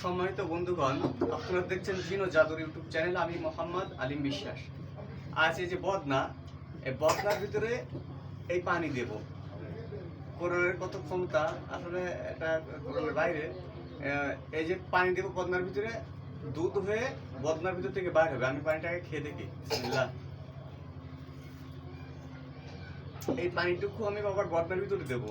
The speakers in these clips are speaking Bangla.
সম্মানিত বন্ধুগণ, আপনারা দেখছেন জিনো জাদুর ইউটিউব চ্যানেল, আমি মোহাম্মদ আলিম বিশ্বাস। আজ এই যে বদনা, এই বদনার ভিতরে এই পানি দেব। কোরআনের কত ক্ষমতা, আসলে এটা কোরআনের বাইরে। এই যে পানি দেব বদনার ভিতরে, দুধ হয়ে বদনার ভিতর থেকে বাইর হবে। আমি পানিটাকে খেয়ে দেখি। বিসমিল্লাহ। এই পানিটুকু আমি বাবার বদনার ভিতরে দেবো।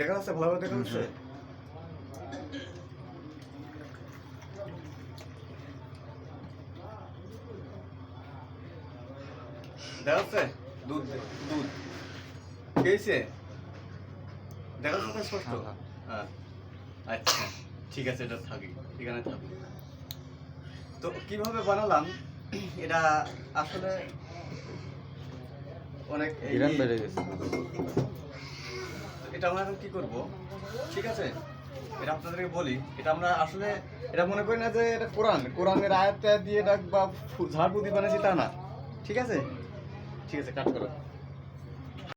দেখা যাচ্ছে ভালোভাবে দেখা যাচ্ছে? দেখা যাচ্ছে? দুধ দুধ। খেয়েছে? দেখা যাচ্ছে স্পষ্ট? হ্যাঁ। আচ্ছা ঠিক আছে এটা থাকি এখানে থাকি। তো কীভাবে বানালাম? এটা আসলে অনেক ইরান বেড়ে গেছে। এটা আমরা এখন কি করব? ঠিক আছে? এটা আপনাদেরকে বলি, এটা আমরা আসলে, এটা মনে করি না যে এটা কোরআন, কোরআনের আয়াত দিয়ে এটা বা ঝাড় বানিয়েছি তা না। ঠিক আছে? ঠিক আছে, কাট করো।